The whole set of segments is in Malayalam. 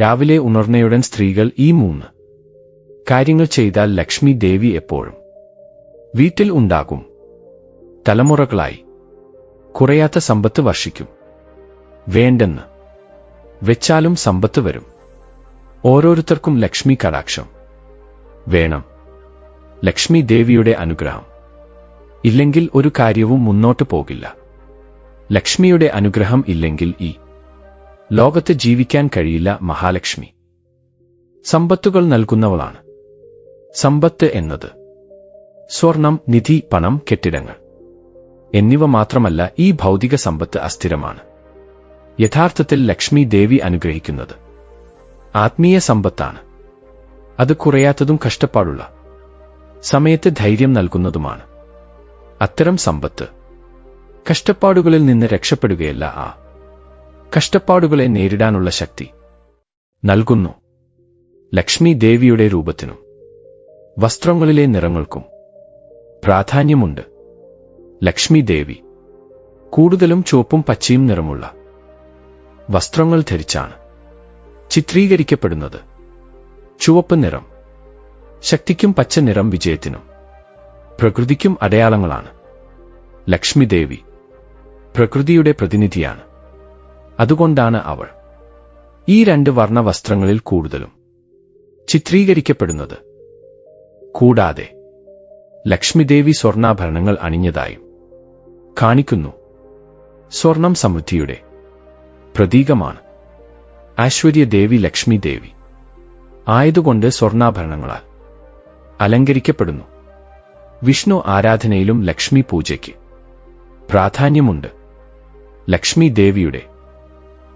രാവിലെ ഉണർന്നയുടൻ സ്ത്രീകൾ ഈ മൂന്ന് കാര്യങ്ങൾ ചെയ്താൽ ലക്ഷ്മി ദേവി എപ്പോഴും വീട്ടിൽ ഉണ്ടാകും. തലമുറകളായി കുറയാത്ത സമ്പത്ത് വർഷിക്കും. വേണ്ടെന്ന് വെച്ചാലും സമ്പത്ത് വരും. ഓരോരുത്തർക്കും ലക്ഷ്മി കടാക്ഷം. വേണം. ലക്ഷ്മി ദേവിയുടെ അനുഗ്രഹം. ഇല്ലെങ്കിൽ ഒരു കാര്യവും മുന്നോട്ടു പോകില്ല. ലക്ഷ്മിയുടെ അനുഗ്രഹം ഇല്ലെങ്കിൽ ഈ ലോകത്ത് ജീവിക്കാൻ കഴിയില്ല മഹാലക്ഷ്മി. സമ്പത്തുകൾ നൽകുന്നവളാണ്. സമ്പത്ത് എന്നത് സ്വർണം നിധി പണം കെട്ടിടങ്ങൾ എന്നിവ മാത്രമല്ല ഈ ഭൗതിക സമ്പത്ത് അസ്ഥിരമാണ്. യഥാർത്ഥത്തിൽ ലക്ഷ്മി ദേവി അനുഗ്രഹിക്കുന്നത് ആത്മീയ സമ്പത്താണ്. അത് കുറയാത്തതും കഷ്ടപ്പാടുള്ള സമയത്ത് ധൈര്യം നൽകുന്നതുമാണ്. അത്തരം സമ്പത്ത് കഷ്ടപ്പാടുകളിൽ നിന്ന് രക്ഷപ്പെടുകയല്ല ആ കഷ്ടപ്പാടുകളെ നേരിടാനുള്ള ശക്തി നൽകുന്നു. ലക്ഷ്മി ദേവിയുടെ രൂപത്തിനും വസ്ത്രങ്ങളിലെ നിറങ്ങൾക്കും പ്രാധാന്യമുണ്ട്. ലക്ഷ്മി ദേവി കൂടുതലും ചുവപ്പും പച്ചയും നിറമുള്ള വസ്ത്രങ്ങൾ ധരിച്ചാണ് ചിത്രീകരിക്കപ്പെടുന്നത്. ചുവപ്പ് നിറം ശക്തിക്കും പച്ച നിറം വിജയത്തിനും പ്രകൃതിക്കും അടയാളങ്ങളാണ്. ലക്ഷ്മി ദേവി പ്രകൃതിയുടെ പ്രതിനിധിയാണ്. അതുകൊണ്ടാണ് അവൾ ഈ രണ്ട് വർണ വസ്ത്രങ്ങളിൽ കൂടുതലും ചിത്രീകരിക്കപ്പെടുന്നത്. കൂടാതെ ലക്ഷ്മിദേവി സ്വർണാഭരണങ്ങൾ അണിഞ്ഞതായും കാണിക്കുന്നു. സ്വർണം സമൃദ്ധിയുടെ പ്രതീകമാണ്. ഐശ്വര്യദേവി ലക്ഷ്മി ദേവി ആയതുകൊണ്ട് സ്വർണാഭരണങ്ങളാൽ അലങ്കരിക്കപ്പെടുന്നു. വിഷ്ണു ആരാധനയിലും ലക്ഷ്മി പൂജയ്ക്ക് പ്രാധാന്യമുണ്ട്. ലക്ഷ്മി ദേവിയുടെ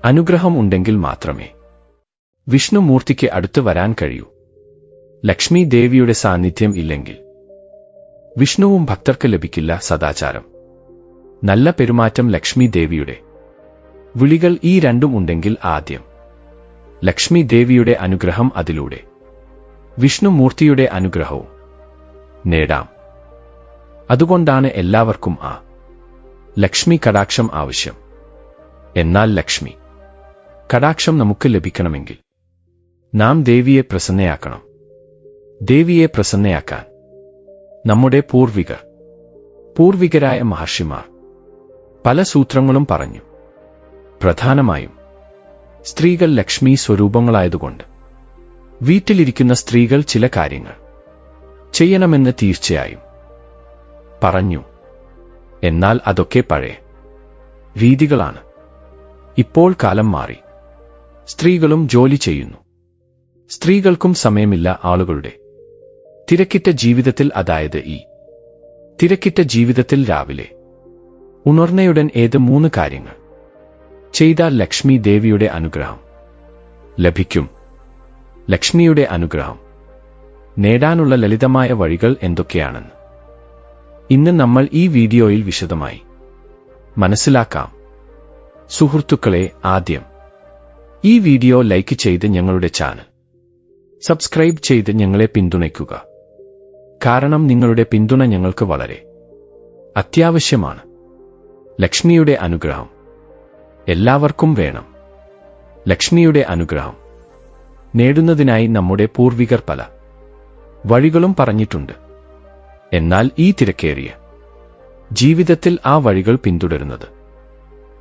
അനുഗ്രഹം ഉണ്ടെങ്കിൽ മാത്രമേ വിഷ്ണുമൂർത്തിക്ക് അടുത്ത് വരാൻ കഴിയൂ. ലക്ഷ്മി ദേവിയുടെ സാന്നിധ്യം ഇല്ലെങ്കിൽ വിഷ്ണുവും ഭക്തർക്ക് ലഭിക്കില്ല സദാചാരം. നല്ല പെരുമാറ്റം ലക്ഷ്മി ദേവിയുടെ. വിളികൾ ഈ രണ്ടും ഉണ്ടെങ്കിൽ ആദ്യം ലക്ഷ്മി ദേവിയുടെ അനുഗ്രഹം അതിലൂടെ. വിഷ്ണുമൂർത്തിയുടെ അനുഗ്രഹവും നേടാം. അതുകൊണ്ടാണ് എല്ലാവർക്കും ആ ലക്ഷ്മി കടാക്ഷം ആവശ്യം. എന്നാൽ ലക്ഷ്മി കടാക്ഷം നമുക്ക് ലഭിക്കണമെങ്കിൽ നാം ദേവിയെ പ്രസന്നയാക്കണം. ദേവിയെ പ്രസന്നയാക്കാൻ നമ്മുടെ പൂർവികർ പൂർവികരായ മഹർഷിമാർ പല സൂത്രങ്ങളും പറഞ്ഞു. പ്രധാനമായും സ്ത്രീകൾ ലക്ഷ്മി സ്വരൂപങ്ങളായതുകൊണ്ട് വീട്ടിലിരിക്കുന്ന സ്ത്രീകൾ ചില കാര്യങ്ങൾ ചെയ്യണമെന്ന് തീർച്ചയായും പറഞ്ഞു. എന്നാൽ അതൊക്കെ പഴയ രീതികളാണ്. ഇപ്പോൾ കാലം മാറി. സ്ത്രീകളും ജോലി ചെയ്യുന്നു. സ്ത്രീകൾക്കും സമയമില്ല ആളുകളുടെ. തിരക്കിട്ട ജീവിതത്തിൽ അതായത് ഈ തിരക്കിട്ട ജീവിതത്തിൽ രാവിലെ. ഉണർന്നയുടൻ ഏത് മൂന്ന് കാര്യങ്ങൾ? ചെയ്താൽ ലക്ഷ്മി ദേവിയുടെ അനുഗ്രഹം. ലഭിക്കും. ലക്ഷ്മിയുടെ അനുഗ്രഹം. നേടാനുള്ള ലളിതമായ വഴികൾ എന്തൊക്കെയാണെന്ന്. ഇന്ന് നമ്മൾ ഈ വീഡിയോയിൽ വിശദമായി മനസ്സിലാക്കാം. സുഹൃത്തുക്കളെ ആദ്യം ഈ വീഡിയോ ലൈക്ക് ചെയ്ത് ഞങ്ങളുടെ ചാനൽ സബ്സ്ക്രൈബ് ചെയ്ത് ഞങ്ങളെ പിന്തുണയ്ക്കുക. കാരണം നിങ്ങളുടെ പിന്തുണ ഞങ്ങൾക്ക് വളരെ അത്യാവശ്യമാണ്. ലക്ഷ്മിയുടെ അനുഗ്രഹം എല്ലാവർക്കും വേണം. ലക്ഷ്മിയുടെ അനുഗ്രഹം നേടുന്നതിനായി നമ്മുടെ പൂർവികർ പല വഴികളും പറഞ്ഞിട്ടുണ്ട്. എന്നാൽ ഈ തിരക്കേറിയ ജീവിതത്തിൽ ആ വഴികൾ പിന്തുടരുന്നത്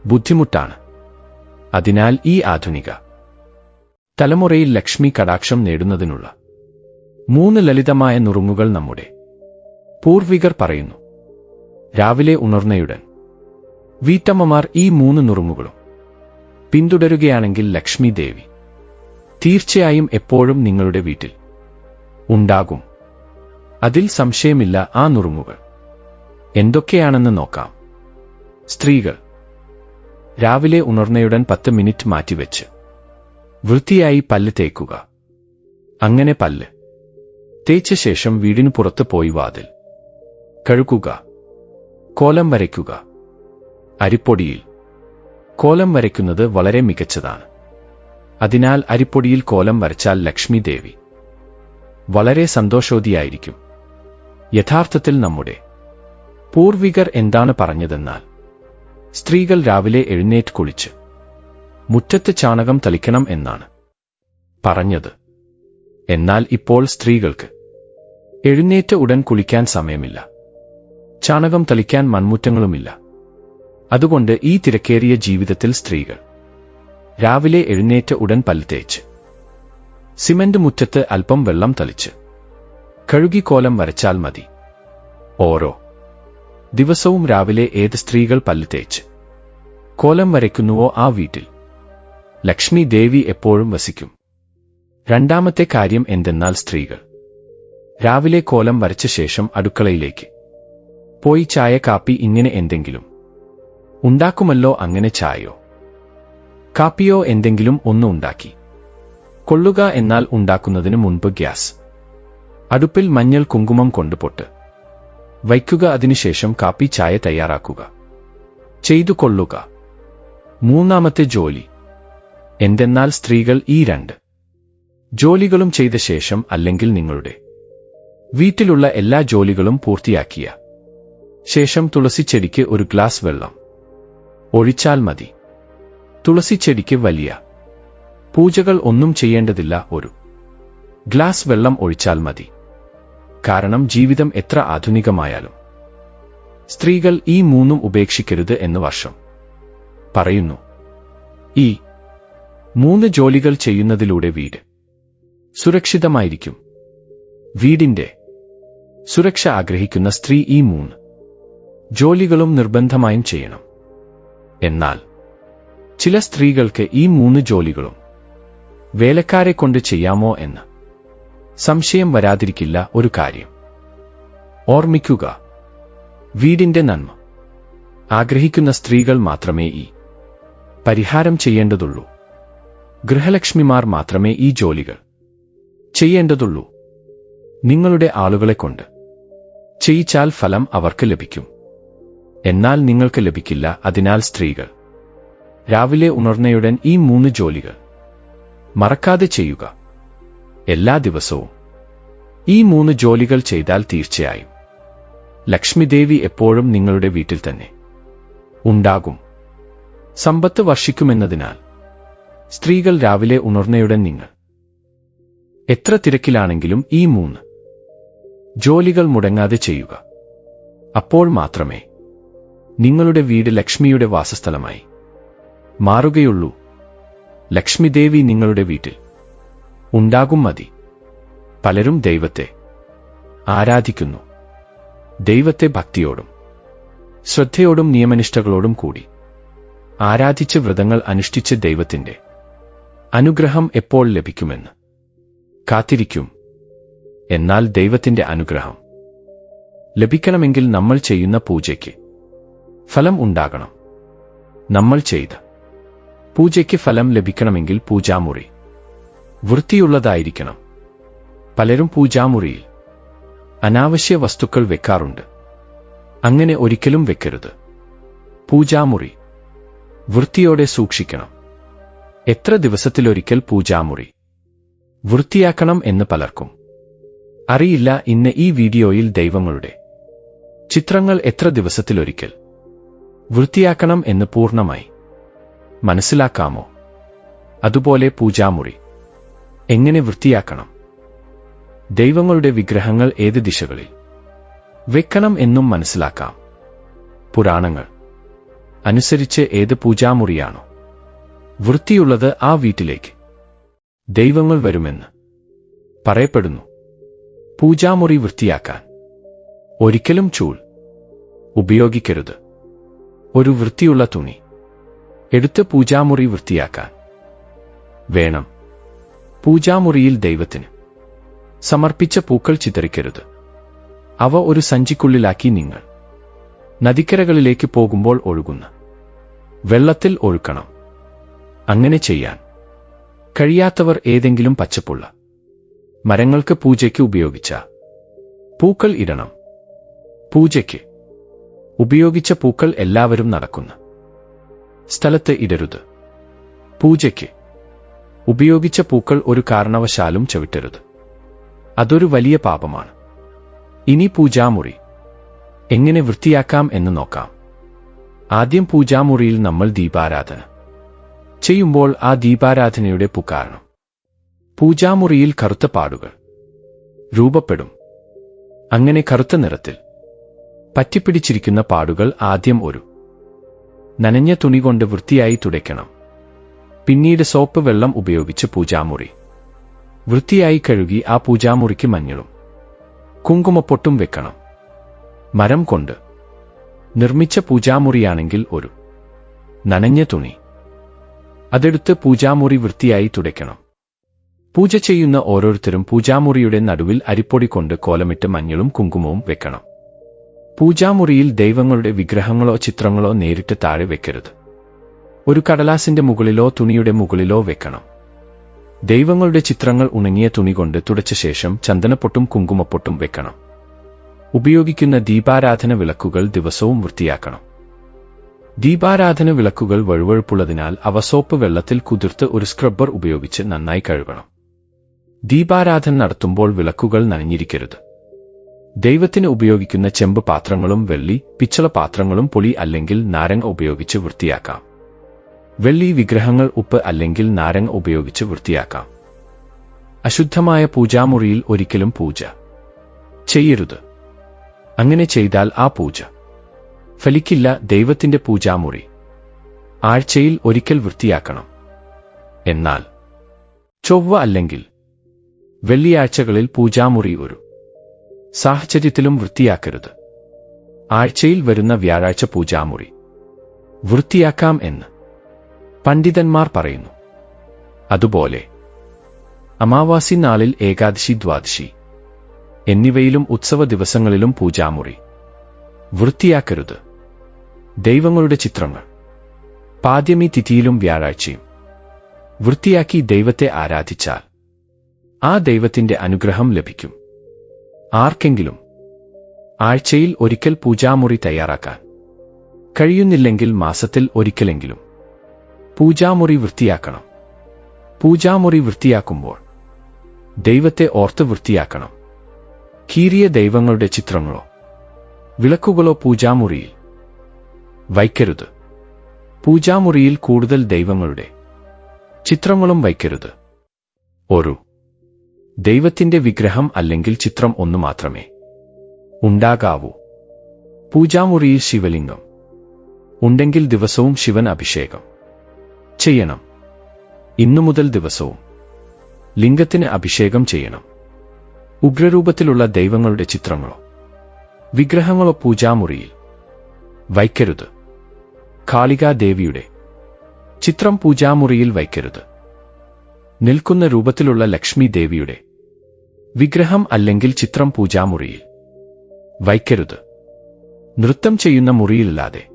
ബുദ്ധിമുട്ടാണ്. അതിനാൽ ഈ ആധുനിക തലമുറയിൽ ലക്ഷ്മി കടാക്ഷം നേടുന്നതിനുള്ള മൂന്ന് ലളിതമായ നുറുങ്ങുകൾ നമ്മുടെ പൂർവികർ പറയുന്നു. രാവിലെ ഉണർന്നയുടൻ വീട്ടമ്മമാർ ഈ മൂന്ന് നുറുങ്ങുകളും പിന്തുടരുകയാണെങ്കിൽ ലക്ഷ്മി ദേവി തീർച്ചയായും എപ്പോഴും നിങ്ങളുടെ വീട്ടിൽ ഉണ്ടാകും. അതിൽ സംശയമില്ല ആ നുറുങ്ങുകൾ. എന്തൊക്കെയാണെന്ന് നോക്കാം. സ്ത്രീകൾ രാവിലെ ഉണർന്നയുടൻ പത്ത് മിനിറ്റ് മാറ്റിവെച്ച്. വൃത്തിയായി പല്ല് തേക്കുക. അങ്ങനെ പല്ല്. തേച്ച ശേഷം വീടിനു പുറത്ത് പോയി വാതിൽ. കഴുകുക. കോലം വരയ്ക്കുക. അരിപ്പൊടിയിൽ. കോലം വരയ്ക്കുന്നത് വളരെ മികച്ചതാണ്. അതിനാൽ അരിപ്പൊടിയിൽ കോലം വരച്ചാൽ ലക്ഷ്മി ദേവി വളരെ സന്തോഷവതിയായിരിക്കും യഥാർത്ഥത്തിൽ നമ്മുടെ പൂർവികർ എന്താണ് പറഞ്ഞതെന്നാൽ സ്ത്രീകൾ രാവിലെ എഴുന്നേറ്റ് കുളിച്ച് മുറ്റത്ത് ചാണകം തളിക്കണം എന്നാണ് പറഞ്ഞത്. എന്നാൽ ഇപ്പോൾ സ്ത്രീകൾക്ക് എഴുന്നേറ്റ് ഉടൻ കുളിക്കാൻ സമയമില്ല. ചാണകം തളിക്കാൻ മൺമുറ്റങ്ങളുമില്ല. അതുകൊണ്ട് ഈ തിരക്കേറിയ ജീവിതത്തിൽ സ്ത്രീകൾ രാവിലെ എഴുന്നേറ്റ് ഉടൻ പല്ല് തേച്ച് സിമന്റ് മുറ്റത്ത് അല്പം വെള്ളം തളിച്ച് കഴുകി കോലം വരച്ചാൽ മതി. ഓരോ ദിവസവും രാവിലെ ഏത് സ്ത്രീകൾ പല്ല് തേച്ച്? കോലം വരയ്ക്കുന്നുവോ ആ വീട്ടിൽ? ലക്ഷ്മി ദേവി എപ്പോഴും വസിക്കും. രണ്ടാമത്തെ കാര്യം എന്തെന്നാൽ സ്ത്രീകൾ. രാവിലെ കോലം വരച്ച ശേഷം അടുക്കളയിലേക്ക്. പോയി ചായ കാപ്പി ഇങ്ങനെ എന്തെങ്കിലും. ഉണ്ടാക്കുമല്ലോ അങ്ങനെ ചായയോ? കാപ്പിയോ എന്തെങ്കിലും ഒന്ന് ഉണ്ടാക്കി. കൊള്ളുക എന്നാൽ ഉണ്ടാക്കുന്നതിന് മുൻപ് ഗ്യാസ്. അടുപ്പിൽ മഞ്ഞൾ കുങ്കുമം കൊണ്ട് പൊട്ട് വയ്ക്കുക അതിനുശേഷം കാപ്പി ചായ തയ്യാറാക്കുക. ചെയ്തു കൊള്ളുക മൂന്നാമത്തെ ജോലി. എന്തെന്നാൽ സ്ത്രീകൾ ഈ രണ്ട്. ജോലികളും ചെയ്ത ശേഷം അല്ലെങ്കിൽ നിങ്ങളുടെ. വീട്ടിലുള്ള എല്ലാ ജോലികളും പൂർത്തിയാക്കിയ. ശേഷം തുളസിച്ചെടിക്ക് ഒരു ഗ്ലാസ് വെള്ളം. ഒഴിച്ചാൽ മതി. തുളസിച്ചെടിക്ക് വലിയ. പൂജകൾ ഒന്നും ചെയ്യേണ്ടതില്ല ഒരു. ഗ്ലാസ് വെള്ളം ഒഴിച്ചാൽ മതി. കാരണം ജീവിതം എത്ര ആധുനികമായാലും. സ്ത്രീകൾ ഈ മൂന്നും ഉപേക്ഷിക്കരുത് എന്ന് വർഷം പറയുന്നു. ഈ മൂന്ന് ജോലികൾ ചെയ്യുന്നതിലൂടെ വീട് സുരക്ഷിതമായിരിക്കും. വീടിന്റെ സുരക്ഷ ആഗ്രഹിക്കുന്ന സ്ത്രീ ഈ മൂന്ന് ജോലികളും നിർബന്ധമായും ചെയ്യണം. എന്നാൽ ചില സ്ത്രീകൾക്ക് ഈ മൂന്ന് ജോലികളും വേലക്കാരെ കൊണ്ട് ചെയ്യാമോ എന്ന് സംശയം വരാതിരിക്കില്ല ഒരു കാര്യം. ഓർമ്മിക്കുക വീടിന്റെ നന്മ. ആഗ്രഹിക്കുന്ന സ്ത്രീകൾ മാത്രമേ ഈ പരിഹാരം ചെയ്യേണ്ടതുള്ളൂ. ഗൃഹലക്ഷ്മിമാർ മാത്രമേ ഈ ജോലികൾ ചെയ്യേണ്ടതുള്ളൂ. നിങ്ങളുടെ ആളുകളെ കൊണ്ട് ചെയ്യിച്ചാൽ ഫലം അവർക്ക് ലഭിക്കും. എന്നാൽ നിങ്ങൾക്ക് ലഭിക്കില്ല അതിനാൽ സ്ത്രീകൾ. രാവിലെ ഉണർന്നയുടൻ ഈ മൂന്ന് ജോലികൾ മറക്കാതെ ചെയ്യുക. എല്ലാ ദിവസവും. ഈ മൂന്ന് ജോലികൾ ചെയ്താൽ തീർച്ചയായും. ലക്ഷ്മിദേവി എപ്പോഴും നിങ്ങളുടെ വീട്ടിൽ തന്നെ. ഉണ്ടാകും. സമ്പത്ത് വർഷിക്കുമെന്നതിനാൽ. സ്ത്രീകൾ രാവിലെ ഉണർന്നയുടൻ നിങ്ങൾ. എത്ര തിരക്കിലാണെങ്കിലും ഈ മൂന്ന്. ജോലികൾ മുടങ്ങാതെ ചെയ്യുക. അപ്പോൾ മാത്രമേ. നിങ്ങളുടെ വീട് ലക്ഷ്മിയുടെ വാസസ്ഥലമായി. മാറുകയുള്ളൂ. ലക്ഷ്മിദേവി നിങ്ങളുടെ വീട്ടിൽ. ഉണ്ടാകും മതി. പലരും ദൈവത്തെ ആരാധിക്കുന്നു. ദൈവത്തെ ഭക്തിയോടും ശ്രദ്ധയോടും നിയമനിഷ്ഠകളോടും കൂടി. ആരാധിച്ച് വ്രതങ്ങൾ അനുഷ്ഠിച്ച് ദൈവത്തിന്റെ അനുഗ്രഹം എപ്പോൾ ലഭിക്കുമെന്ന് കാത്തിരിക്കും. എന്നാൽ ദൈവത്തിന്റെ അനുഗ്രഹം ലഭിക്കണമെങ്കിൽ നമ്മൾ ചെയ്യുന്ന പൂജയ്ക്ക് ഫലം ഉണ്ടാകണം. നമ്മൾ ചെയ്ത പൂജയ്ക്ക് ഫലം ലഭിക്കണമെങ്കിൽ പൂജാമുറി വൃത്തിയുള്ളതായിരിക്കണം. പലരും പൂജാമുറിയിൽ അനാവശ്യ വസ്തുക്കൾ വെക്കാറുണ്ട്. അങ്ങനെ ഒരിക്കലും വെക്കരുത്. പൂജാമുറി. വൃത്തിയോടെ സൂക്ഷിക്കണം. എത്ര ദിവസത്തിലൊരിക്കൽ പൂജാമുറി? വൃത്തിയാക്കണം എന്ന് പലർക്കും. അറിയില്ല ഇന്ന് ഈ വീഡിയോയിൽ ദൈവങ്ങളുടെ ചിത്രങ്ങൾ എത്ര ദിവസത്തിലൊരിക്കൽ? വൃത്തിയാക്കണം എന്ന് പൂർണമായി മനസ്സിലാക്കാമോ? അതുപോലെ പൂജാമുറി. എങ്ങനെ വൃത്തിയാക്കണം? ദൈവങ്ങളുടെ വിഗ്രഹങ്ങൾ ഏത് ദിശകളിൽ? വെക്കണം എന്നും മനസ്സിലാക്കാം. പുരാണങ്ങൾ. അനുസരിച്ച് ഏത് പൂജാമുറിയാണോ? വൃത്തിയുള്ളത് ആ വീട്ടിലേക്ക്. ദൈവങ്ങൾ വരുമെന്ന്. പറയപ്പെടുന്നു. പൂജാമുറി വൃത്തിയാക്കാൻ. ഒരിക്കലും ചൂൾ. ഉപയോഗിക്കരുത്. ഒരു വൃത്തിയുള്ള തുണി. എടുത്ത് പൂജാമുറി വൃത്തിയാക്കാൻ. വേണം. പൂജാമുറിയിൽ ദൈവത്തിന്. സമർപ്പിച്ച പൂക്കൾ ചിതറിക്കരുത്. അവ ഒരു സഞ്ചിക്കുള്ളിലാക്കി നിങ്ങൾ. നദിക്കരകളിലേക്ക് പോകുമ്പോൾ ഒഴുകുന്ന. വെള്ളത്തിൽ ഒഴുക്കണം. അങ്ങനെ ചെയ്യാൻ. കഴിയാത്തവർ ഏതെങ്കിലും പച്ചപ്പുള്ള. മരങ്ങൾക്ക് പൂജയ്ക്ക് ഉപയോഗിച്ച. പൂക്കൾ ഇടണം. പൂജയ്ക്ക്. ഉപയോഗിച്ച പൂക്കൾ എല്ലാവരും നടക്കുന്ന. സ്ഥലത്ത് ഇടരുത്. പൂജയ്ക്ക്. ഉപയോഗിച്ച പൂക്കൾ ഒരു കാരണവശാലും ചവിട്ടരുത്. അതൊരു വലിയ പാപമാണ്. ഇനി പൂജാമുറി. എങ്ങനെ വൃത്തിയാക്കാം എന്ന് നോക്കാം. ആദ്യം പൂജാമുറിയിൽ നമ്മൾ ദീപാരാധന ചെയ്യുമ്പോൾ ആ ദീപാരാധനയുടെ പുക്കാരണം പൂജാമുറിയിൽ കറുത്ത പാടുകൾ രൂപപ്പെടും. അങ്ങനെ കറുത്ത നിറത്തിൽ പറ്റിപ്പിടിച്ചിരിക്കുന്ന പാടുകൾ ആദ്യം ഒരു നനഞ്ഞ തുണി കൊണ്ട് വൃത്തിയായി തുടയ്ക്കണം. പിന്നീട് സോപ്പ് വെള്ളം ഉപയോഗിച്ച് പൂജാമുറി. വൃത്തിയായി കഴുകി ആ പൂജാമുറിക്ക് മഞ്ഞളും കുങ്കുമപ്പൊട്ടും വെക്കണം. മരം കൊണ്ട്. നിർമ്മിച്ച പൂജാമുറിയാണെങ്കിൽ ഒരു നനഞ്ഞ തുണി. അതെടുത്ത് പൂജാമുറി വൃത്തിയായി തുടയ്ക്കണം. പൂജ ചെയ്യുന്ന ഓരോരുത്തരും പൂജാമുറിയുടെ നടുവിൽ അരിപ്പൊടി കൊണ്ട് കോലമിട്ട് മഞ്ഞളും കുങ്കുമവും വെക്കണം. പൂജാമുറിയിൽ ദൈവങ്ങളുടെ വിഗ്രഹങ്ങളോ ചിത്രങ്ങളോ നേരിട്ട് താഴെ വെക്കരുത്. ഒരു കടലാസിന്റെ മുകളിലോ തുണിയുടെ മുകളിലോ വെക്കണം. ദൈവങ്ങളുടെ ചിത്രങ്ങൾ ഉണങ്ങിയ തുണി കൊണ്ട് തുടച്ച ശേഷം ചന്ദനപ്പൊട്ടും കുങ്കുമപ്പൊട്ടും വെക്കണം. ഉപയോഗിക്കുന്ന ദീപാരാധന വിളക്കുകൾ ദിവസവും വൃത്തിയാക്കണം. ദീപാരാധന വിളക്കുകൾ വഴുവഴുപ്പുള്ളതിനാൽ അവ സോപ്പ് വെള്ളത്തിൽ കുതിർത്ത് ഒരു സ്ക്രബ്ബർ ഉപയോഗിച്ച് നന്നായി കഴുകണം. ദീപാരാധന നടത്തുമ്പോൾ വിളക്കുകൾ നനഞ്ഞിരിക്കരുത്. ദൈവത്തിന് ഉപയോഗിക്കുന്ന ചെമ്പ് പാത്രങ്ങളും വെള്ളി പിച്ചള പാത്രങ്ങളും പൊളി അല്ലെങ്കിൽ നാരങ്ങ ഉപയോഗിച്ച് വൃത്തിയാക്കാം. വെള്ളി വിഗ്രഹങ്ങൾ ഉപ്പ് അല്ലെങ്കിൽ നാരങ്ങ ഉപയോഗിച്ച് വൃത്തിയാക്കാം. അശുദ്ധമായ പൂജാമുറിയിൽ ഒരിക്കലും പൂജ ചെയ്യരുത്. അങ്ങനെ ചെയ്താൽ ആ പൂജ ഫലിക്കില്ല ദൈവത്തിന്റെ പൂജാമുറി. ആഴ്ചയിൽ ഒരിക്കൽ വൃത്തിയാക്കണം. എന്നാൽ ചൊവ്വ അല്ലെങ്കിൽ വെള്ളിയാഴ്ചകളിൽ പൂജാമുറി ഒരു സാഹചര്യത്തിലും വൃത്തിയാക്കരുത്. ആഴ്ചയിൽ വരുന്ന വ്യാഴാഴ്ച പൂജാമുറി വൃത്തിയാക്കാം എന്ന് പണ്ഡിതന്മാർ പറയുന്നു അതുപോലെ അമാവാസി നാളിൽ ഏകാദശി ദ്വാദശി എന്നിവയിലും ഉത്സവ ദിവസങ്ങളിലും പൂജാമുറി. വൃത്തിയാക്കരുത്. ദൈവങ്ങളുടെ ചിത്രങ്ങൾ. പാദ്യമി തിഥിയിലും വ്യാഴാഴ്ചയും. വൃത്തിയാക്കി ദൈവത്തെ ആരാധിച്ചാൽ ആ ദൈവത്തിന്റെ അനുഗ്രഹം ലഭിക്കും. ആർക്കെങ്കിലും ആഴ്ചയിൽ ഒരിക്കൽ പൂജാമുറി തയ്യാറാക്കാൻ കഴിയുന്നില്ലെങ്കിൽ മാസത്തിൽ ഒരിക്കലെങ്കിലും പൂജാമുറി വൃത്തിയാക്കണം. പൂജാമുറി വൃത്തിയാക്കുമ്പോൾ ദൈവത്തെ ഓർത്ത് വൃത്തിയാക്കണം. കീറിയ ദൈവങ്ങളുടെ ചിത്രങ്ങളോ വിളക്കുകളോ പൂജാമുറിയിൽ വയ്ക്കരുത്. പൂജാമുറിയിൽ കൂടുതൽ ദൈവങ്ങളുടെ ചിത്രങ്ങളും വയ്ക്കരുത്. ഒരു ദൈവത്തിന്റെ വിഗ്രഹം അല്ലെങ്കിൽ ചിത്രം ഒന്നു മാത്രമേ ഉണ്ടാകാവൂ. പൂജാമുറിയിൽ ശിവലിംഗം. ഉണ്ടെങ്കിൽ ദിവസവും ശിവൻ അഭിഷേകം. ചെയ്യണം. ഇന്നു മുതൽ ദിവസവും ലിംഗത്തിന് അഭിഷേകം ചെയ്യണം. ഉഗ്രരൂപത്തിലുള്ള ദൈവങ്ങളുടെ ചിത്രങ്ങളോ വിഗ്രഹങ്ങളോ പൂജാമുറിയിൽ വയ്ക്കരുത്. കാളികാദേവിയുടെ ചിത്രം പൂജാമുറിയിൽ വയ്ക്കരുത്. നിൽക്കുന്ന രൂപത്തിലുള്ള ലക്ഷ്മി ദേവിയുടെ വിഗ്രഹം അല്ലെങ്കിൽ ചിത്രം പൂജാമുറിയിൽ വയ്ക്കരുത്. നൃത്തം ചെയ്യുന്ന മുറിയിലല്ലാതെ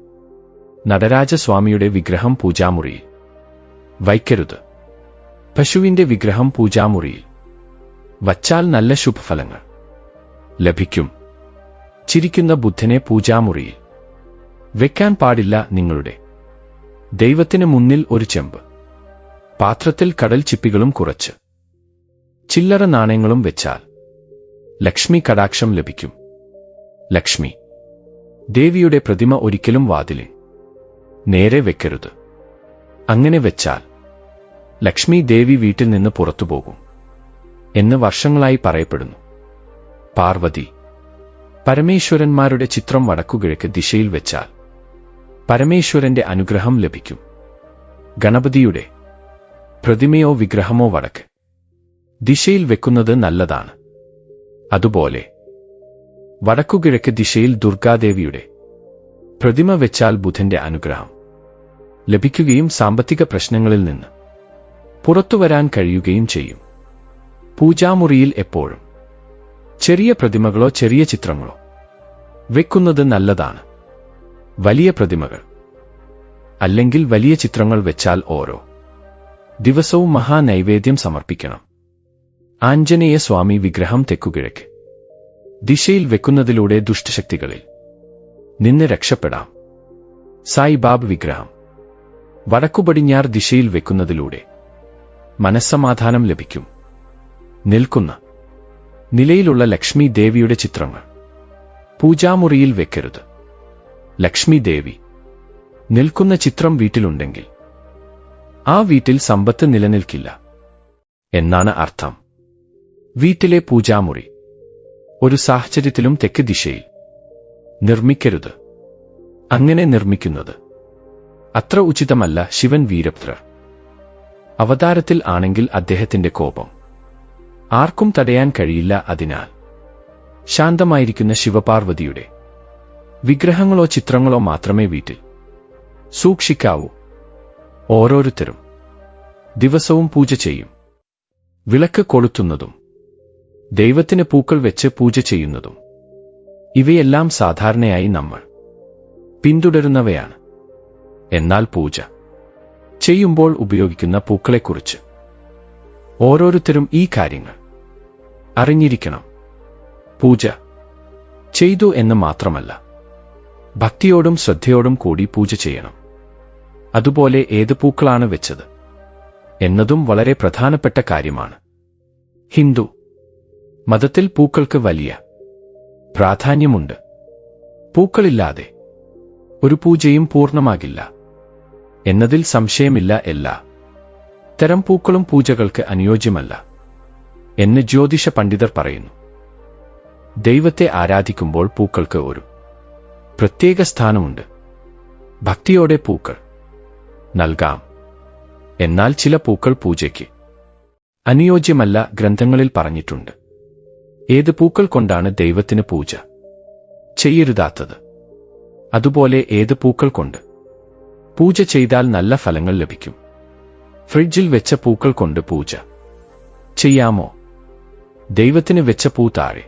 നടരാജസ്വാമിയുടെ വിഗ്രഹം പൂജാമുറിയിൽ വയ്ക്കരുത്. പശുവിന്റെ വിഗ്രഹം പൂജാമുറിയിൽ. വച്ചാൽ നല്ല ശുഭഫലങ്ങൾ. ലഭിക്കും. ചിരിക്കുന്ന ബുദ്ധനെ പൂജാമുറിയിൽ. വെക്കാൻ പാടില്ല നിങ്ങളുടെ. ദൈവത്തിന് മുന്നിൽ ഒരു ചെമ്പ്. പാത്രത്തിൽ കടൽ ചിപ്പികളും കുറച്ച്. ചില്ലറ നാണയങ്ങളും വെച്ചാൽ. ലക്ഷ്മി കടാക്ഷം ലഭിക്കും. ലക്ഷ്മി ദേവിയുടെ പ്രതിമ ഒരിക്കലും വാതിലിൽ നേരെ വെക്കരുത്. അങ്ങനെ വെച്ചാൽ ലക്ഷ്മി ദേവി വീട്ടിൽ നിന്ന് പുറത്തു പോകും എന്ന് വർഷങ്ങളായി പറയപ്പെടുന്നു. പാർവതി പരമേശ്വരന്മാരുടെ ചിത്രം വടക്കുകിഴക്ക് ദിശയിൽ വെച്ചാൽ പരമേശ്വരന്റെ അനുഗ്രഹം ലഭിക്കും. ഗണപതിയുടെ പ്രതിമയോ വിഗ്രഹമോ വടക്ക് ദിശയിൽ വെക്കുന്നത് നല്ലതാണ്. അതുപോലെ വടക്കുകിഴക്ക് ദിശയിൽ ദുർഗാദേവിയുടെ പ്രതിമ വെച്ചാൽ ബുധന്റെ അനുഗ്രഹം ലഭിക്കുകയും സാമ്പത്തിക പ്രശ്നങ്ങളിൽ നിന്ന് പുറത്തുവരാൻ കഴിയുകയും ചെയ്യും. പൂജാമുറിയിൽ എപ്പോഴും. ചെറിയ പ്രതിമകളോ ചെറിയ ചിത്രങ്ങളോ. വെക്കുന്നത് നല്ലതാണ്. വലിയ പ്രതിമകൾ. അല്ലെങ്കിൽ വലിയ ചിത്രങ്ങൾ വെച്ചാൽ ഓരോ ദിവസവും മഹാനൈവേദ്യം സമർപ്പിക്കണം. ആഞ്ജനേയ സ്വാമി വിഗ്രഹം തെക്കുകിഴക്ക്. ദിശയിൽ വെക്കുന്നതിലൂടെ ദുഷ്ടശക്തികളിൽ. നിന്ന് രക്ഷപ്പെടാം. സായിബാബ് വിഗ്രഹം. വടക്കുപടിഞ്ഞാർ ദിശയിൽ വെക്കുന്നതിലൂടെ. മനസ്സമാധാനം ലഭിക്കും. നിൽക്കുന്ന. നിലയിലുള്ള ലക്ഷ്മി ദേവിയുടെ ചിത്രങ്ങൾ. പൂജാമുറിയിൽ വെക്കരുത്. ലക്ഷ്മി ദേവി. നിൽക്കുന്ന ചിത്രം വീട്ടിലുണ്ടെങ്കിൽ. ആ വീട്ടിൽ സമ്പത്ത് നിലനിൽക്കില്ല. എന്നാണ് അർത്ഥം. വീട്ടിലെ പൂജാമുറി. ഒരു സാഹചര്യത്തിലും തെക്ക് ദിശയിൽ. നിർമ്മിക്കരുത്. അങ്ങനെ നിർമ്മിക്കുന്നത്. അത്ര ഉചിതമല്ല ശിവൻ വീരഭദ്രർ. അവതാരത്തിൽ ആണെങ്കിൽ അദ്ദേഹത്തിന്റെ കോപം. ആർക്കും തടയാൻ കഴിയില്ല അതിനാൽ. ശാന്തമായിരിക്കുന്ന ശിവപാർവതിയുടെ വിഗ്രഹങ്ങളോ ചിത്രങ്ങളോ മാത്രമേ വീട്ടിൽ. സൂക്ഷിക്കാവൂ. ഓരോരുത്തരും ദിവസവും പൂജ ചെയ്യും. വിളക്ക് കൊളുത്തുന്നതും ദൈവത്തിന് പൂക്കൾ വെച്ച് പൂജ ചെയ്യുന്നതും. ഇവയെല്ലാം സാധാരണയായി നമ്മൾ പിന്തുടരുന്നവയാണ്. എന്നാൽ പൂജ ചെയ്യുമ്പോൾ ഉപയോഗിക്കുന്ന പൂക്കളെക്കുറിച്ച്. ഓരോരുത്തരും ഈ കാര്യങ്ങൾ അറിഞ്ഞിരിക്കണം. പൂജ ചെയ്തു എന്ന് മാത്രമല്ല ഭക്തിയോടും ശ്രദ്ധയോടും കൂടി പൂജ ചെയ്യണം. അതുപോലെ ഏത് പൂക്കളാണ് വെച്ചത് എന്നതും വളരെ പ്രധാനപ്പെട്ട കാര്യമാണ്. ഹിന്ദു മതത്തിൽ പൂക്കൾക്ക് വലിയ പ്രാധാന്യമുണ്ട്. പൂക്കളില്ലാതെ ഒരു പൂജയും പൂർണമാകില്ല. എന്നതിൽ സംശയമില്ല എല്ലാ. തരം പൂക്കളും പൂജകൾക്ക് അനുയോജ്യമല്ല. എന്ന് ജ്യോതിഷ പണ്ഡിതർ പറയുന്നു. ദൈവത്തെ ആരാധിക്കുമ്പോൾ പൂക്കൾക്ക് ഒരു പ്രത്യേക സ്ഥാനമുണ്ട്. ഭക്തിയോടെ പൂക്കൾ നൽകാം. എന്നാൽ ചില പൂക്കൾ പൂജയ്ക്ക് അനുയോജ്യമല്ല ഗ്രന്ഥങ്ങളിൽ പറഞ്ഞിട്ടുണ്ട്. ഏത് പൂക്കൾ കൊണ്ടാണ് ദൈവത്തിന് പൂജ ചെയ്യരുതാത്തത്? അതുപോലെ ഏത് പൂക്കൾ കൊണ്ട് പൂജ ചെയ്താൽ നല്ല ഫലങ്ങൾ ലഭിക്കും. ഫ്രിഡ്ജിൽ വെച്ച പൂക്കൾ കൊണ്ട് പൂജ. ചെയ്യാമോ? ദൈവത്തിന് വെച്ച പൂ താഴെ.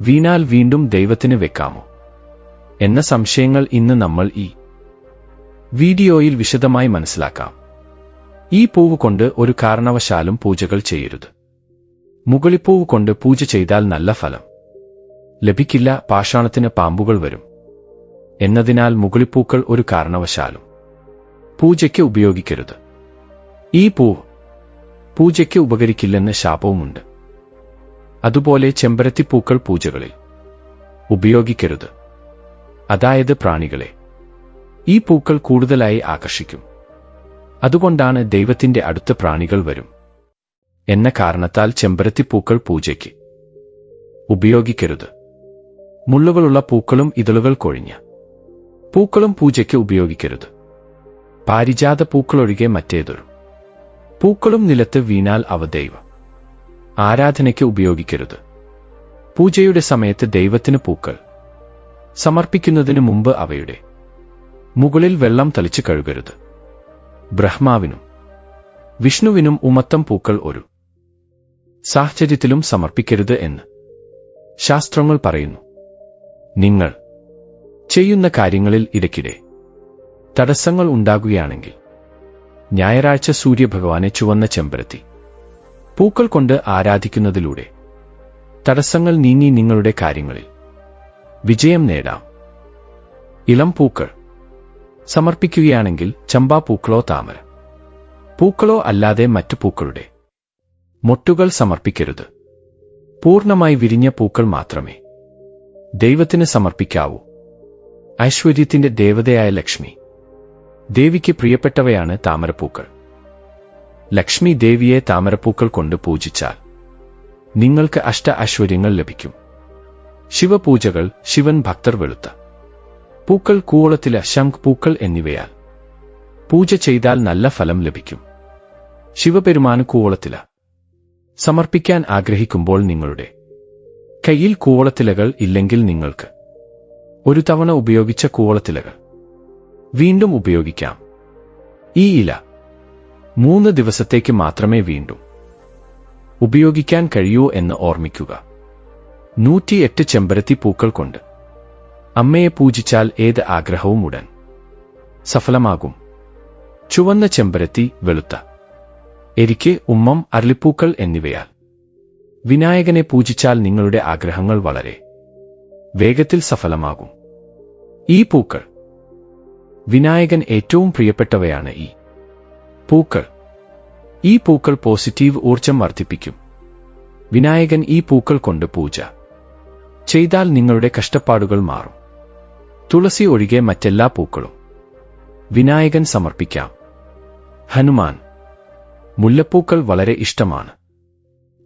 വീണാൽ വീണ്ടും ദൈവത്തിന് വെക്കാമോ? എന്ന സംശയങ്ങൾ ഇന്ന് നമ്മൾ ഈ വീഡിയോയിൽ വിശദമായി മനസ്സിലാക്കാം. ഈ പൂവ് കൊണ്ട് ഒരു കാരണവശാലും പൂജകൾ ചെയ്യരുത്. മുകളിപ്പൂവ് കൊണ്ട് പൂജ ചെയ്താൽ നല്ല ഫലം. ലഭിക്കില്ല പാഷാണത്തിന് പാമ്പുകൾ വരും. എന്നതിനാൽ മുകളിപ്പൂക്കൾ ഒരു കാരണവശാലും പൂജയ്ക്ക് ഉപയോഗിക്കരുത്. ഈ പൂവ് പൂജയ്ക്ക് ഉപകരിക്കില്ലെന്ന് ശാപവുമുണ്ട്. അതുപോലെ ചെമ്പരത്തിപ്പൂക്കൾ പൂജകളിൽ ഉപയോഗിക്കരുത്. അതായത് പ്രാണികളെ ഈ പൂക്കൾ കൂടുതലായി ആകർഷിക്കും. അതുകൊണ്ടാണ് ദൈവത്തിന്റെ അടുത്ത പ്രാണികൾ വരും എന്ന കാരണത്താൽ ചെമ്പരത്തിപ്പൂക്കൾ പൂജയ്ക്ക് ഉപയോഗിക്കരുത്. മുള്ളുകളുള്ള പൂക്കളും ഇതളുകൾ കൊഴിഞ്ഞ പൂക്കളും പൂജയ്ക്ക് ഉപയോഗിക്കരുത്. പാരിജാത പൂക്കളൊഴികെ മറ്റേതൊരു. പൂക്കളും നിലത്ത് വീണാൽ അവ ദൈവ. ആരാധനയ്ക്ക് ഉപയോഗിക്കരുത്. പൂജയുടെ സമയത്ത് ദൈവത്തിന് പൂക്കൾ. സമർപ്പിക്കുന്നതിന് മുമ്പ് അവയുടെ. മുകളിൽ വെള്ളം തളിച്ച് കഴുകരുത്. ബ്രഹ്മാവിനും വിഷ്ണുവിനും ഉമത്തം പൂക്കൾ ഒരു. സാഹചര്യത്തിലും സമർപ്പിക്കരുത് എന്ന് ശാസ്ത്രങ്ങൾ പറയുന്നു. നിങ്ങൾ ചെയ്യുന്ന കാര്യങ്ങളിൽ ഇടയ്ക്കിടെ തടസ്സങ്ങൾ ഉണ്ടാകുകയാണെങ്കിൽ ഞായറാഴ്ച സൂര്യഭഗവാനെ ചുവന്ന ചെമ്പരത്തി പൂക്കൾ കൊണ്ട് ആരാധിക്കുന്നതിലൂടെ തടസ്സങ്ങൾ നീങ്ങി നിങ്ങളുടെ കാര്യങ്ങളിൽ വിജയം നേടാം. ഇളം പൂക്കൾ സമർപ്പിക്കുകയാണെങ്കിൽ ചമ്പാ പൂക്കളോ താമര പൂക്കളോ അല്ലാതെ മറ്റു പൂക്കളുടെ മൊട്ടുകൾ സമർപ്പിക്കരുത്. പൂർണമായി വിരിഞ്ഞ പൂക്കൾ മാത്രമേ ദൈവത്തിന് സമർപ്പിക്കാവൂ. ഐശ്വര്യത്തിന്റെ ദേവതയായ ലക്ഷ്മി. ദേവിക്ക് പ്രിയപ്പെട്ടവയാണ് താമരപ്പൂക്കൾ. ലക്ഷ്മി ദേവിയെ താമരപ്പൂക്കൾ കൊണ്ട് പൂജിച്ചാൽ നിങ്ങൾക്ക് അഷ്ട ഐശ്വര്യങ്ങൾ ലഭിക്കും. ശിവപൂജകൾ ശിവൻ ഭക്തർ വെളുത്ത. പൂക്കൾ കൂവളത്തില ശംഖ് പൂക്കൾ എന്നിവയാൽ പൂജ ചെയ്താൽ നല്ല ഫലം ലഭിക്കും. ശിവപെരുമാന് കൂവളത്തില. സമർപ്പിക്കാൻ ആഗ്രഹിക്കുമ്പോൾ നിങ്ങളുടെ കയ്യിൽ കൂവളത്തിലകൾ ഇല്ലെങ്കിൽ നിങ്ങൾക്ക് ഒരു തവണ ഉപയോഗിച്ച കൂവളത്തിലകൾ വീണ്ടും ഉപയോഗിക്കാം. ഈ ഇല മൂന്ന് ദിവസത്തേക്ക് മാത്രമേ വീണ്ടും. ഉപയോഗിക്കാൻ കഴിയൂ എന്ന് ഓർമ്മിക്കുക. നൂറ്റിയെട്ട് ചെമ്പരത്തി പൂക്കൾ കൊണ്ട് അമ്മയെ പൂജിച്ചാൽ ഏത് ആഗ്രഹവും ഉടൻ സഫലമാകും. ചുവന്ന ചെമ്പരത്തി വെളുത്ത. എരിക്ക് ഉമ്മം അരളിപ്പൂക്കൾ എന്നിവയാൽ. വിനായകനെ പൂജിച്ചാൽ നിങ്ങളുടെ ആഗ്രഹങ്ങൾ വളരെ വേഗത്തിൽ സഫലമാകും. ഈ പൂക്കൾ വിനായകൻ ഏറ്റവും പ്രിയപ്പെട്ടവയാണ് ഈ പൂക്കൾ. ഈ പൂക്കൾ പോസിറ്റീവ് ഊർജം വർദ്ധിപ്പിക്കും. വിനായകൻ ഈ പൂക്കൾ കൊണ്ട് പൂജ ചെയ്താൽ നിങ്ങളുടെ കഷ്ടപ്പാടുകൾ മാറും. തുളസി ഒഴികെ മറ്റെല്ലാ പൂക്കളും വിനായകൻ സമർപ്പിക്കാം. ഹനുമാൻ മുല്ലപ്പൂക്കൾ വളരെ ഇഷ്ടമാണ്.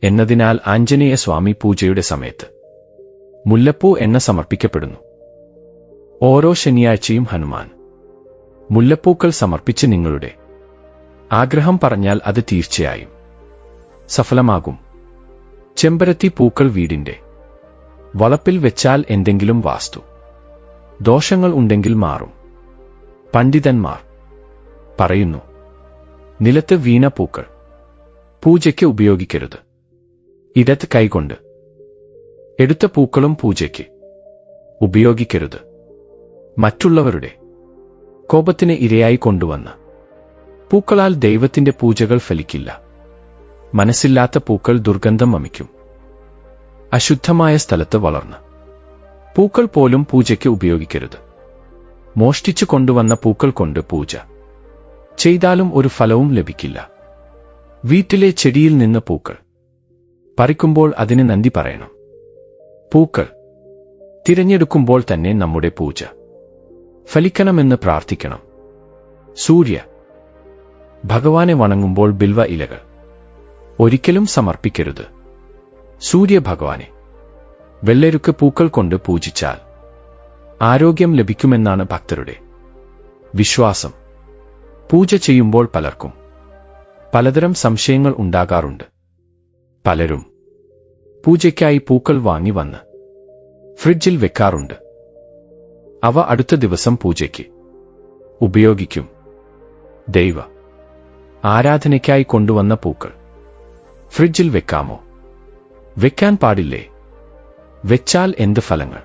എന്നതിനാൽ ആഞ്ജനേയ സ്വാമി പൂജയുടെ സമയത്ത് മുല്ലപ്പൂ എണ്ണ സമർപ്പിക്കപ്പെടുന്നു. ഓരോ ശനിയാഴ്ചയും ഹനുമാൻ മുല്ലപ്പൂക്കൾ സമർപ്പിച്ച് നിങ്ങളുടെ ആഗ്രഹം പറഞ്ഞാൽ അത് തീർച്ചയായും സഫലമാകും. ചെമ്പരത്തി പൂക്കൾ വീടിന്റെ വളപ്പിൽ വെച്ചാൽ എന്തെങ്കിലും വാസ്തു ദോഷങ്ങൾ ഉണ്ടെങ്കിൽ മാറും. പണ്ഡിതന്മാർ പറയുന്നു നിലത്ത് വീണ പൂക്കൾ പൂജയ്ക്ക് ഉപയോഗിക്കരുത്. ഇടത്ത് കൈകൊണ്ട് എടുത്ത പൂക്കളും പൂജയ്ക്ക്. ഉപയോഗിക്കരുത്. മറ്റുള്ളവരുടെ കോപത്തിന് ഇരയായി കൊണ്ടുവന്ന് പൂക്കളാൽ ദൈവത്തിന്റെ പൂജകൾ ഫലിക്കില്ല. മനസ്സില്ലാത്ത പൂക്കൾ ദുർഗന്ധം വമിക്കും അശുദ്ധമായ സ്ഥലത്ത് വളർന്ന്. പൂക്കൾ പോലും പൂജയ്ക്ക് ഉപയോഗിക്കരുത്. മോഷ്ടിച്ചു കൊണ്ടുവന്ന പൂക്കൾ കൊണ്ട് പൂജ. ചെയ്താലും ഒരു ഫലവും ലഭിക്കില്ല. വീട്ടിലെ ചെടിയിൽ നിന്ന് പൂക്കൾ. പറിക്കുമ്പോൾ അതിന് നന്ദി പറയണം. പൂക്കൾ. തിരഞ്ഞെടുക്കുമ്പോൾ തന്നെ നമ്മുടെ പൂജ. ഫലിക്കണമെന്ന് പ്രാർത്ഥിക്കണം. സൂര്യ. ഭഗവാനെ വണങ്ങുമ്പോൾ ബിൽവ ഇലകൾ. ഒരിക്കലും സമർപ്പിക്കരുത്. സൂര്യ ഭഗവാനെ. വെള്ളരുക്ക് പൂക്കൾ കൊണ്ട് പൂജിച്ചാൽ ആരോഗ്യം ലഭിക്കുമെന്നാണ് ഭക്തരുടെ വിശ്വാസം. പൂജ ചെയ്യുമ്പോൾ പലർക്കും പലതരം സംശയങ്ങൾ ഉണ്ടാകാറുണ്ട്. പലരും പൂജയ്ക്കായി പൂക്കൾ വാങ്ങി വന്ന് ഫ്രിഡ്ജിൽ വെക്കാറുണ്ട്. അവ അടുത്ത ദിവസം പൂജയ്ക്ക് ഉപയോഗിക്കും. ദൈവ ആരാധനയ്ക്കായി കൊണ്ടുവന്ന പൂക്കൾ ഫ്രിഡ്ജിൽ വെക്കാമോ? വെക്കാൻ പാടില്ലേ? വെച്ചാൽ എന്ത് ഫലങ്ങൾ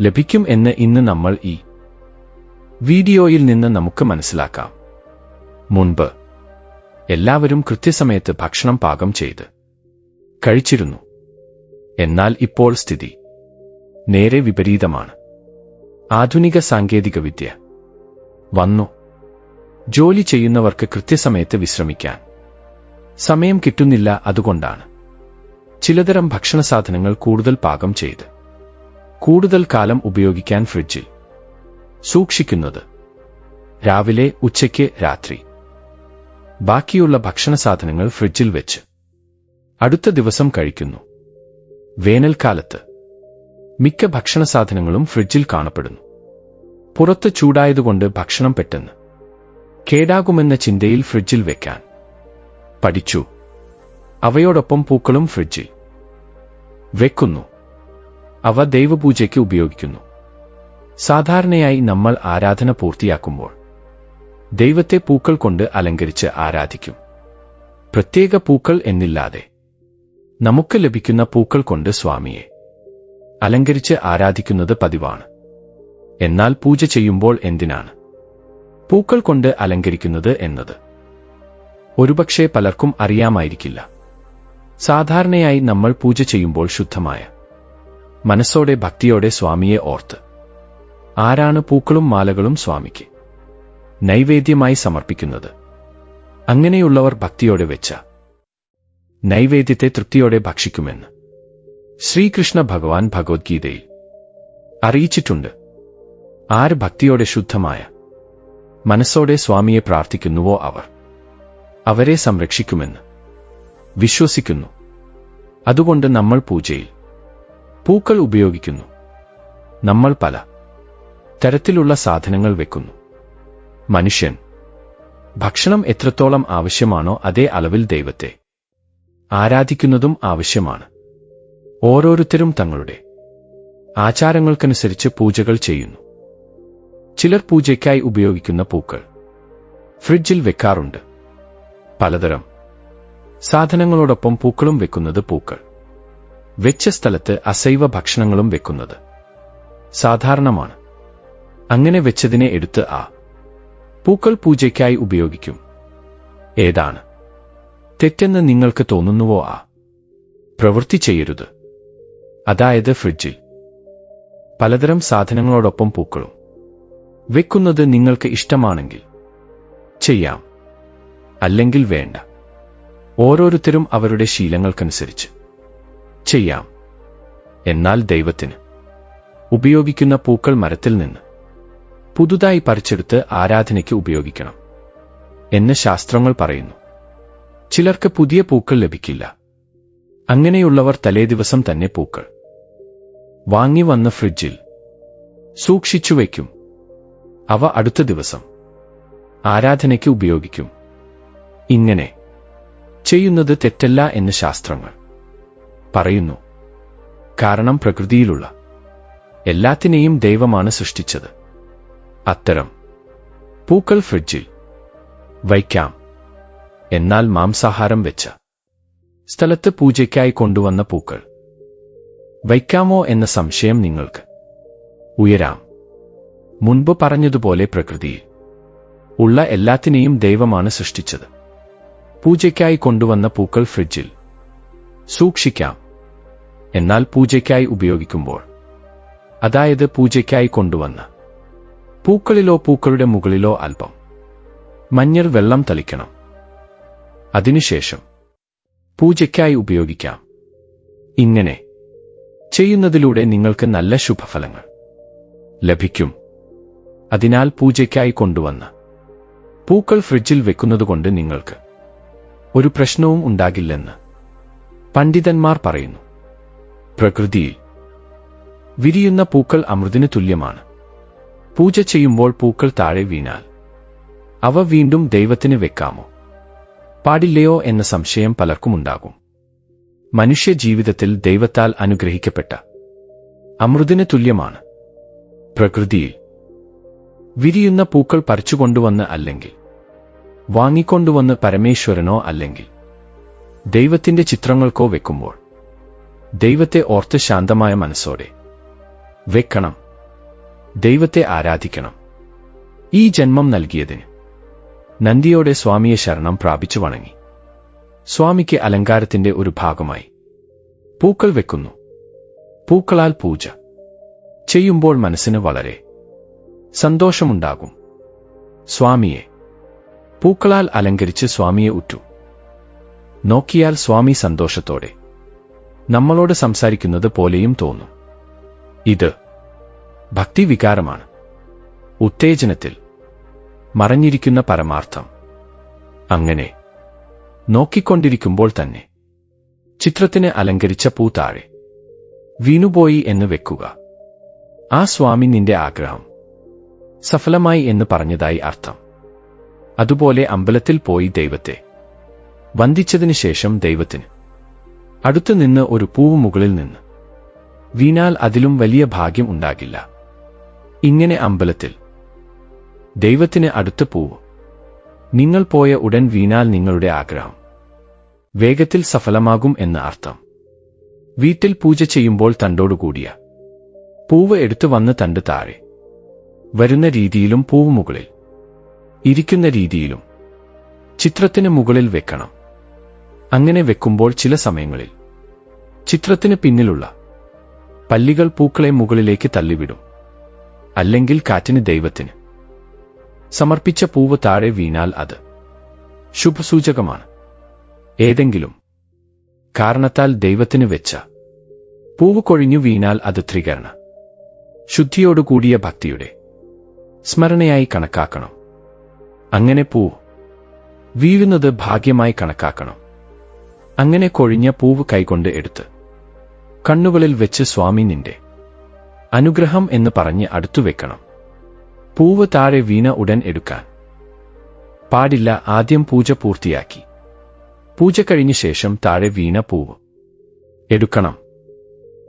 ലഭിക്കും എന്ന് ഇന്ന് നമ്മൾ ഈ വീഡിയോയിൽ നിന്ന് നമുക്ക് മനസ്സിലാക്കാം. മുൻപ് എല്ലാവരും കൃത്യസമയത്ത് ഭക്ഷണം പാകം ചെയ്ത് കഴിച്ചിരുന്നു. എന്നാൽ ഇപ്പോൾ സ്ഥിതി നേരെ വിപരീതമാണ്. ആധുനിക സാങ്കേതികവിദ്യ വന്നു. ജോലി ചെയ്യുന്നവർക്ക് കൃത്യസമയത്ത് വിശ്രമിക്കാൻ സമയം കിട്ടുന്നില്ല അതുകൊണ്ടാണ്. ചിലതരം ഭക്ഷണ സാധനങ്ങൾ കൂടുതൽ പാകം ചെയ്ത് കൂടുതൽ കാലം ഉപയോഗിക്കാൻ ഫ്രിഡ്ജിൽ സൂക്ഷിക്കുന്നത് രാവിലെ ഉച്ചയ്ക്ക് രാത്രി. ബാക്കിയുള്ള ഭക്ഷണ സാധനങ്ങൾ ഫ്രിഡ്ജിൽ വെച്ച് അടുത്ത ദിവസം കഴിക്കുന്നു. വേനൽക്കാലത്ത് മിക്ക ഭക്ഷണ സാധനങ്ങളും ഫ്രിഡ്ജിൽ കാണപ്പെടുന്നു. പുറത്ത് ചൂടായതുകൊണ്ട് ഭക്ഷണം പെട്ടെന്ന് കേടാകുമെന്ന ചിന്തയിൽ ഫ്രിഡ്ജിൽ വെക്കാൻ പഠിച്ചു. അവയോടൊപ്പം പൂക്കളും ഫ്രിഡ്ജിൽ വെക്കുന്നു. അവ ദൈവപൂജയ്ക്ക് ഉപയോഗിക്കുന്നു. സാധാരണയായി നമ്മൾ ആരാധന പൂർത്തിയാക്കുമ്പോൾ ദൈവത്തെ പൂക്കൾ കൊണ്ട് അലങ്കരിച്ച് ആരാധിക്കും. പ്രത്യേക പൂക്കൾ എന്നില്ലാതെ നമുക്ക് ലഭിക്കുന്ന പൂക്കൾ കൊണ്ട് സ്വാമിയെ. അലങ്കരിച്ച് ആരാധിക്കുന്നത് പതിവാണ്. എന്നാൽ പൂജ ചെയ്യുമ്പോൾ എന്തിനാണ്? പൂക്കൾ കൊണ്ട് അലങ്കരിക്കുന്നത് എന്നത്. ഒരുപക്ഷെ പലർക്കും അറിയാമായിരിക്കില്ല. സാധാരണയായി നമ്മൾ പൂജ ചെയ്യുമ്പോൾ ശുദ്ധമായ മനസ്സോടെ ഭക്തിയോടെ സ്വാമിയെ ഓർത്ത് ആരാണ് പൂക്കളും മാലകളും സ്വാമിക്ക് നൈവേദ്യമായി സമർപ്പിക്കുന്നത്? അങ്ങനെയുള്ളവർ ഭക്തിയോടെ വെച്ച നൈവേദ്യത്തെ തൃപ്തിയോടെ ഭക്ഷിക്കുമെന്ന്. ശ്രീകൃഷ്ണ ഭഗവാൻ ഭഗവത്ഗീതയിൽ അറിയിച്ചിട്ടുണ്ട്. ആര് ഭക്തിയോടെ ശുദ്ധമായ മനസ്സോടെ സ്വാമിയെ പ്രാർത്ഥിക്കുന്നുവോ അവർ അവരെ സംരക്ഷിക്കുമെന്ന് വിശ്വസിക്കുന്നു. അതുകൊണ്ട് നമ്മൾ പൂജയിൽ പൂക്കൾ ഉപയോഗിക്കുന്നു. നമ്മൾ പല തരത്തിലുള്ള സാധനങ്ങൾ വെക്കുന്നു. മനുഷ്യൻ ഭക്ഷണം എത്രത്തോളം ആവശ്യമാണോ അതേ അളവിൽ ദൈവത്തെ ആരാധിക്കുന്നതും ആവശ്യമാണ്. ഓരോരുത്തരും തങ്ങളുടെ ആചാരങ്ങൾക്കനുസരിച്ച് പൂജകൾ ചെയ്യുന്നു. ചിലർ പൂജയ്ക്കായി ഉപയോഗിക്കുന്ന പൂക്കൾ ഫ്രിഡ്ജിൽ വെക്കാറുണ്ട്. പലതരം സാധനങ്ങളോടൊപ്പം പൂക്കളും വെക്കുന്നത് പൂക്കൾ. വെച്ച സ്ഥലത്ത് അസൈവ ഭക്ഷണങ്ങളും വെക്കുന്നത് സാധാരണമാണ്. അങ്ങനെ വെച്ചതിനെ എടുത്ത് ആ പൂക്കൾ പൂജയ്ക്കായി ഉപയോഗിക്കും. ഏതാണ്? തെറ്റെന്ന് നിങ്ങൾക്ക് തോന്നുന്നുവോ ആ? പ്രവൃത്തി ചെയ്യരുത്. അതായത് ഫ്രിഡ്ജിൽ. പലതരം സാധനങ്ങളോടൊപ്പം പൂക്കളും. വെക്കുന്നത് നിങ്ങൾക്ക് ഇഷ്ടമാണെങ്കിൽ ചെയ്യാം. അല്ലെങ്കിൽ വേണ്ട. ഓരോരുത്തരും അവരുടെ ശീലങ്ങൾക്കനുസരിച്ച് ചെയ്യാം. എന്നാൽ ദൈവത്തിന് ഉപയോഗിക്കുന്ന പൂക്കൾ മരത്തിൽ നിന്ന് പുതുതായി പറിച്ചെടുത്ത് ആരാധനയ്ക്ക് ഉപയോഗിക്കണം. എന്ന് ശാസ്ത്രങ്ങൾ പറയുന്നു. ചിലർക്ക് പുതിയ പൂക്കൾ ലഭിക്കില്ല. അങ്ങനെയുള്ളവർ തലേദിവസം തന്നെ പൂക്കൾ വാങ്ങി വന്ന ഫ്രിഡ്ജിൽ സൂക്ഷിച്ചു വയ്ക്കും. അവ അടുത്ത ദിവസം ആരാധനയ്ക്ക് ഉപയോഗിക്കും. ഇങ്ങനെ ചെയ്യുന്നത് തെറ്റല്ല എന്ന് ശാസ്ത്രങ്ങൾ പറയുന്നു. കാരണം പ്രകൃതിയിലുള്ള എല്ലാത്തിനെയും ദൈവമാണ് സൃഷ്ടിച്ചത്. അത്തരം പൂക്കൾ ഫ്രിഡ്ജിൽ വയ്ക്കാം. എന്നാൽ മാംസാഹാരം വെച്ച. സ്ഥലത്ത് പൂജയ്ക്കായി കൊണ്ടുവന്ന പൂക്കൾ. വയ്ക്കാമോ എന്ന സംശയം നിങ്ങൾക്ക്. ഉയരാം. മുൻപ് പറഞ്ഞതുപോലെ പ്രകൃതിയിൽ. ഉള്ള എല്ലാത്തിനെയും ദൈവമാണ് സൃഷ്ടിച്ചത്. പൂജയ്ക്കായി കൊണ്ടുവന്ന പൂക്കൾ ഫ്രിഡ്ജിൽ. സൂക്ഷിക്കാം. എന്നാൽ പൂജയ്ക്കായി ഉപയോഗിക്കുമ്പോൾ. അതായത് പൂജയ്ക്കായി കൊണ്ടുവന്ന. പൂക്കളിലോ പൂക്കളുടെ മുകളിലോ അല്പം. മഞ്ഞൾ വെള്ളം തളിക്കണം. അതിനുശേഷം പൂജയ്ക്കായി ഉപയോഗിക്കാം. ഇങ്ങനെ ചെയ്യുന്നതിലൂടെ നിങ്ങൾക്ക് നല്ല ശുഭഫലങ്ങൾ ലഭിക്കും. അതിനാൽ പൂജയ്ക്കായി കൊണ്ടുവന്ന പൂക്കൾ ഫ്രിഡ്ജിൽ വെക്കുന്നതുകൊണ്ട് നിങ്ങൾക്ക് ഒരു പ്രശ്നവും ഉണ്ടാകില്ലെന്ന് പണ്ഡിതന്മാർ പറയുന്നു. പ്രകൃതിയിൽ വിരിയുന്ന പൂക്കൾ അമൃതിന് തുല്യമാണ്. പൂജ ചെയ്യുമ്പോൾ പൂക്കൾ താഴെ വീണാൽ അവ വീണ്ടും ദൈവത്തിന് വെക്കാമോ? പാടില്ലയോ എന്ന സംശയം പലർക്കുമുണ്ടാകും. മനുഷ്യ ജീവിതത്തിൽ ദൈവത്താൽ അനുഗ്രഹിക്കപ്പെട്ട അമൃതിന് തുല്യമാണ്. പ്രകൃതിയിൽ വിരിയുന്ന പൂക്കൾ പറിച്ചുകൊണ്ടുവന്ന് അല്ലെങ്കിൽ വാങ്ങിക്കൊണ്ടുവന്ന് പരമേശ്വരനോ അല്ലെങ്കിൽ ദൈവത്തിന്റെ ചിത്രങ്ങൾക്കോ വെക്കുമ്പോൾ ദൈവത്തെ ഓർത്ത് ശാന്തമായ മനസ്സോടെ വെക്കണം. ദൈവത്തെ ആരാധിക്കണം. ഈ ജന്മം നൽകിയതിന് നന്ദിയോടെ സ്വാമിയെ ശരണം പ്രാപിച്ചു വണങ്ങി. സ്വാമിക്ക് അലങ്കാരത്തിന്റെ ഒരു ഭാഗമായി. പൂക്കൾ വെക്കുന്നു. പൂക്കളാൽ പൂജ. ചെയ്യുമ്പോൾ മനസ്സിന് വളരെ സന്തോഷമുണ്ടാകും. സ്വാമിയെ. പൂക്കളാൽ അലങ്കരിച്ച് സ്വാമിയെ ഉറ്റു. നോക്കിയാൽ സ്വാമി സന്തോഷത്തോടെ. നമ്മളോട് സംസാരിക്കുന്നത് പോലെയും തോന്നും. ഇത് ഭക്തിവികാരമാണ്. ഉത്തേജനത്തിൽ മറഞ്ഞിരിക്കുന്ന പരമാർത്ഥം. അങ്ങനെ നോക്കിക്കൊണ്ടിരിക്കുമ്പോൾ തന്നെ ചിത്രത്തിന് അലങ്കരിച്ച പൂത്താഴെ വീണുപോയി എന്ന് വെക്കുക. ആ സ്വാമി നിന്റെ ആഗ്രഹം. സഫലമായി എന്ന് പറഞ്ഞതായി അർത്ഥം. അതുപോലെ അമ്പലത്തിൽ പോയി ദൈവത്തെ വന്ദിച്ചതിനു ശേഷം ദൈവത്തിന് അടുത്തു നിന്ന് ഒരു പൂവ് മുകളിൽ നിന്ന് വീണാൽ അതിലും വലിയ ഭാഗ്യം ഉണ്ടാകില്ല. ഇങ്ങനെ അമ്പലത്തിൽ ദൈവത്തിന് അടുത്ത് പോവൂ നിങ്ങൾ പോയ ഉടൻ വീണാൽ നിങ്ങളുടെ ആഗ്രഹം വേഗത്തിൽ സഫലമാകും എന്ന് അർത്ഥം. വീട്ടിൽ പൂജ ചെയ്യുമ്പോൾ തണ്ടോടുകൂടിയ പൂവ് എടുത്തു വന്ന് തണ്ട് താഴെ. വരുന്ന രീതിയിലും പൂവ് മുകളിൽ. ഇരിക്കുന്ന രീതിയിലും. ചിത്രത്തിന് മുകളിൽ വെക്കണം. അങ്ങനെ വെക്കുമ്പോൾ ചില സമയങ്ങളിൽ. ചിത്രത്തിന് പിന്നിലുള്ള. പല്ലികൾ പൂക്കളെ മുകളിലേക്ക് തള്ളിവിടും. അല്ലെങ്കിൽ കാറ്റിന് ദൈവത്തിന്. സമർപ്പിച്ച പൂവ് താഴെ വീണാൽ അത് ശുഭസൂചകമാണ്. ഏതെങ്കിലും കാരണത്താൽ ദൈവത്തിന് വെച്ച പൂവ് കൊഴിഞ്ഞു വീണാൽ അത് ത്രികരണ. ശുദ്ധിയോടുകൂടിയ ഭക്തിയുടെ സ്മരണയായി കണക്കാക്കണം. അങ്ങനെ പൂവ് വീഴുന്നത് ഭാഗ്യമായി കണക്കാക്കണം. അങ്ങനെ കൊഴിഞ്ഞ പൂവ് കൈകൊണ്ട് എടുത്ത് കണ്ണുകളിൽ വെച്ച് സ്വാമി നിന്റെ അനുഗ്രഹം എന്ന് പറഞ്ഞ് അടുത്തു വെക്കണം പൂവ് താഴെ വീണ ഉടൻ എടുക്കാൻ. പാടില്ല ആദ്യം പൂജ പൂർത്തിയാക്കി. പൂജ കഴിഞ്ഞ ശേഷം താഴെ വീണ പൂവ്. എടുക്കണം.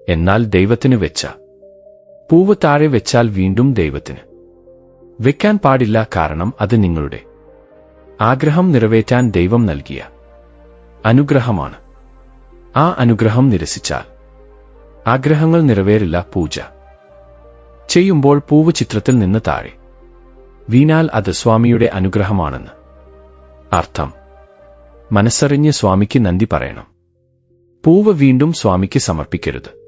എന്നാൽ ദൈവത്തിന് വെച്ച. പൂവ് താഴെ വെച്ചാൽ വീണ്ടും ദൈവത്തിന്. വെക്കാൻ പാടില്ല കാരണം അത് നിങ്ങളുടെ. ആഗ്രഹം നിറവേറ്റാൻ ദൈവം നൽകിയ. അനുഗ്രഹമാണ്. ആ അനുഗ്രഹം നിരസിച്ചാൽ. ആഗ്രഹങ്ങൾ നിറവേറില്ല പൂജ. ചെയ്യുമ്പോൾ പൂവ് ചിത്രത്തിൽ നിന്ന് താഴെ. വീണാൽ അത് സ്വാമിയുടെ അനുഗ്രഹമാണെന്ന്. അർത്ഥം. മനസ്സറിഞ്ഞ് സ്വാമിക്ക് നന്ദി പറയണം. പൂവ് വീണ്ടും സ്വാമിക്ക് സമർപ്പിക്കരുത്.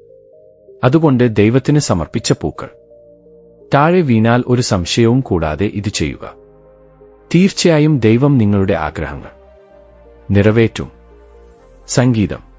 അതുകൊണ്ട് ദൈവത്തിന് സമർപ്പിച്ച പൂക്കൾ. താഴെ വീണാൽ ഒരു സംശയവും കൂടാതെ ഇത് ചെയ്യുക. തീർച്ചയായും ദൈവം നിങ്ങളുടെ ആഗ്രഹങ്ങൾ. നിറവേറ്റും. സംഗീതം.